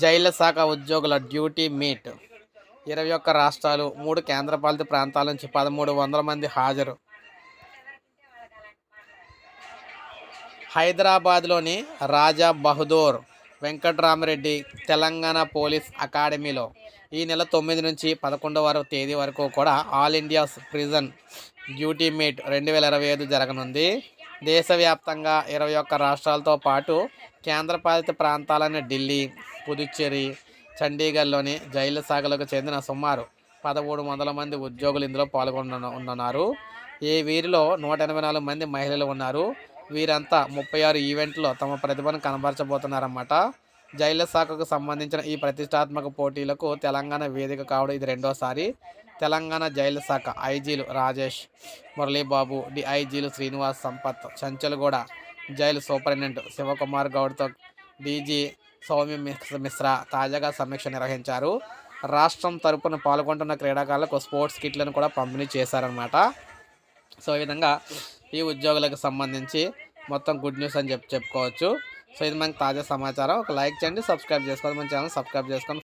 జైళ్ళ శాఖ ఉద్యోగుల duty meet. ఇరవై ఒక్క రాష్ట్రాలు మూడు కేంద్రపాలిత ప్రాంతాల నుంచి పదమూడు వందల మంది హాజరు. హైదరాబాద్లోని రాజా బహదూర్ వెంకట్రామరెడ్డి తెలంగాణ పోలీస్ అకాడమీలో ఈ నెల తొమ్మిది నుంచి పదకొండవ తేదీ వరకు కూడా all India prison duty meet రెండు వేల ఇరవై ఐదు జరగనుంది. దేశవ్యాప్తంగా ఇరవై ఒక్క రాష్ట్రాలతో పాటు కేంద్రపాలిత ప్రాంతాలైన ఢిల్లీ పుదుచ్చేరి చండీగఢ్లోని జైలు శాఖలకు చెందిన సుమారు పదమూడు వందల మంది ఉద్యోగులు ఇందులో పాల్గొన ఉన్నారు. ఈ వీరిలో నూట ఎనభై నాలుగు మంది మహిళలు ఉన్నారు. వీరంతా ముప్పై ఆరు ఈవెంట్లో తమ ప్రతిభను కనబరచబోతున్నారన్నమాట. జైళ్ళ శాఖకు సంబంధించిన ఈ ప్రతిష్టాత్మక పోటీలకు తెలంగాణ వేదిక కావడం ఇది రెండోసారి. తెలంగాణ జైళ్ళ శాఖ ఐజీలు రాజేష్ మురళీబాబు డిఐజీలు శ్రీనివాస్ సంపత్ చంచల్గూడ జైలు సూపరింటెండెంట్ శివకుమార్ గౌడ్తో డీజీ సౌమ్య మిశ్రా తాజాగా సమీక్ష నిర్వహించారు. రాష్ట్రం తరపున పాల్గొంటున్న క్రీడాకారులకు స్పోర్ట్స్ కిట్లను కూడా పంపిణీ చేశారనమాట సో ఈ విధంగా ఈ ఉద్యోగులకు సంబంధించి మొత్తం గుడ్ న్యూస్ అని చెప్పి చెప్పుకోవచ్చు. సో ఇది మనకి తాజా సమాచారం. ఒక లైక్ చేయండి సబ్స్క్రైబ్ చేసుకోండి మన ఛానల్ సబ్స్క్రైబ్ చేసుకోండి.